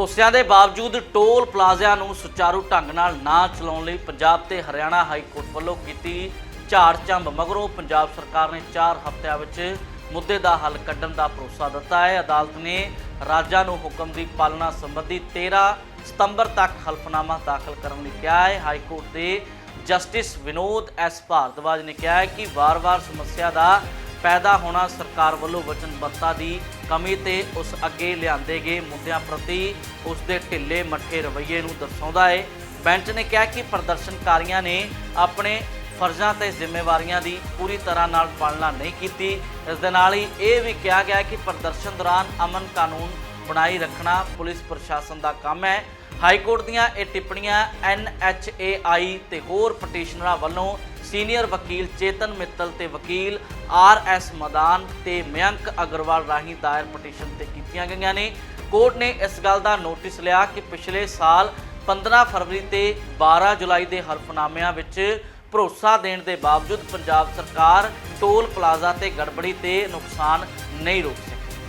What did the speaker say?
ਭਰੋਸਿਆਂ ਦੇ ਬਾਵਜੂਦ ਟੋਲ ਪਲਾਜ਼ਿਆਂ ਨੂੰ ਸੁਚਾਰੂ ਢੰਗ ਨਾਲ ਨਾ ਚਲਾਉਣ ਲਈ ਪੰਜਾਬ ਤੇ ਹਰਿਆਣਾ ਹਾਈ ਕੋਰਟ ਵੱਲੋਂ ਕੀਤੀ ਝਾੜ-ਝੰਬ ਮਗਰੋਂ ਪੰਜਾਬ ਸਰਕਾਰ ਨੇ 4 ਹਫ਼ਤਿਆਂ ਵਿੱਚ ਮੁੱਦੇ ਦਾ ਹੱਲ ਕੱਢਣ ਦਾ ਭਰੋਸਾ ਦਿੱਤਾ ਹੈ। ਅਦਾਲਤ ਨੇ ਰਾਜਾਂ ਨੂੰ ਹੁਕਮ ਦੀ ਪਾਲਣਾ ਸੰਬੰਧੀ 13 ਸਤੰਬਰ ਤੱਕ ਹਲਫਨਾਮਾ ਦਾਖਲ ਕਰਨ ਲਈ ਕਿਹਾ ਹੈ। ਹਾਈ ਕੋਰਟ ਦੇ ਜਸਟਿਸ ਵਿਨੋਦ ਐਸ ਭਾਰਦਵਾਜ ਨੇ ਕਿਹਾ ਹੈ ਕਿ ਵਾਰ-ਵਾਰ ਸਮੱਸਿਆ ਦਾ ਪੈਦਾ ਹੋਣਾ ਸਰਕਾਰ ਵੱਲੋਂ ਵਚਨਬੱਧਤਾ ਦੀ ਕਮੀ ਤੇ ਉਸ ਅੱਗੇ ਲਿਆਂਦੇ ਗਏ ਮੁੱਦਿਆਂ ਪ੍ਰਤੀ ਉਸ ਦੇ ਢਿੱਲੇ ਮੱਠੇ ਰਵੱਈਏ ਨੂੰ ਦਰਸਾਉਂਦਾ ਹੈ ਬੈਂਚ ਨੇ ਕਿਹਾ ਕਿ ਪ੍ਰਦਰਸ਼ਨਕਾਰੀਆਂ ਨੇ ਆਪਣੇ ਫਰਜ਼ਾਂ ਤੇ ਜ਼ਿੰਮੇਵਾਰੀਆਂ ਦੀ ਪੂਰੀ ਤਰ੍ਹਾਂ ਨਾਲ ਪਾਲਣਾ ਨਹੀਂ ਕੀਤੀ। ਇਸ ਦੇ ਨਾਲ ਹੀ ਇਹ ਵੀ ਕਿਹਾ ਗਿਆ ਕਿ ਪ੍ਰਦਰਸ਼ਨ ਦੌਰਾਨ ਅਮਨ ਕਾਨੂੰਨ ਬਣਾਈ ਰੱਖਣਾ ਪੁਲਿਸ ਪ੍ਰਸ਼ਾਸਨ ਦਾ ਕੰਮ ਹੈ। ਹਾਈ ਕੋਰਟ ਦੀਆਂ ਇਹ ਟਿੱਪਣੀਆਂ ਐਨਐਚਏਆਈ ਤੇ ਹੋਰ ਪਟੀਸ਼ਨਰਾਂ ਵੱਲੋਂ ਸੀਨੀਅਰ ਵਕੀਲ ਚੇਤਨ ਮਿੱਤਲ ਤੇ ਵਕੀਲ ਆਰ ਐਸ ਮਦਾਨ ਤੇ ਮਯੰਕ ਅਗਰਵਾਲ ਰਾਹੀਂ ਦਾਇਰ ਪਟੀਸ਼ਨ ਤੇ ਕੀਤੀਆਂ ਗਈਆਂ ਨੇ। ਕੋਰਟ ਨੇ ਇਸ ਗੱਲ ਦਾ ਨੋਟਿਸ ਲਿਆ ਕਿ ਪਿਛਲੇ ਸਾਲ 15 ਫਰਵਰੀ ਤੇ 12 ਜੁਲਾਈ ਦੇ ਹਲਫਨਾਮਿਆਂ ਵਿੱਚ ਭਰੋਸਾ ਦੇਣ ਦੇ ਬਾਵਜੂਦ ਪੰਜਾਬ ਸਰਕਾਰ ਟੋਲ ਪਲਾਜ਼ਾ ਤੇ ਗੜਬੜੀ ਤੇ ਨੁਕਸਾਨ ਨਹੀਂ ਰੋਕ ਸਕੀ।